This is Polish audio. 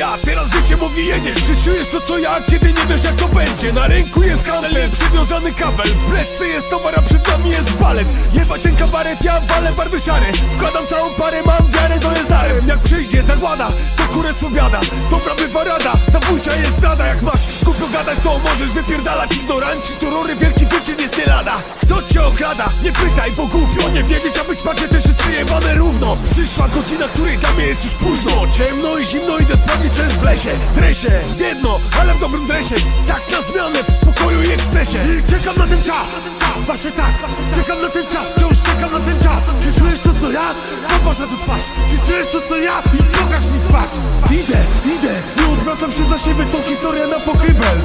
ja? Teraz życie mówi jedziesz Czy czujesz to co ja? Kiedy nie wiesz jak to będzie. Na ręku jest handel, przywiązany kabel. W jest towar, a przed nami jest balet Jebać ten kabaret, ja walę barwy szare. Wkładam całą parę, mam wiarę, to jest darem. Jak przyjdzie zagłada, to kurę spowiada Dobra bywa rada, zabójcza jest zdrada. Jak masz skupio gadać, to możesz wypierdalać. Ignoranci to rury, wielki Okrada? Nie pytaj, bo głupio. Nie wiedzieć, a być macie też jest przyjebane równo. Przyszła godzina, której dla mnie jest już późno. Ciemno i zimno, idę sprawdzić co jest w lesie. Dresie, biedno, ale w dobrym dresie. Tak na zmianę, w spokoju i ekscesie I czekam na ten czas. Właśnie tak, czekam na ten czas. Wciąż czekam na ten czas. Czy czujesz to co ja? Popatrz na tę twarz. Czy czujesz to co ja? I pokaż mi twarz. Idę, idę, nie odwracam się za siebie. To historia na pochybel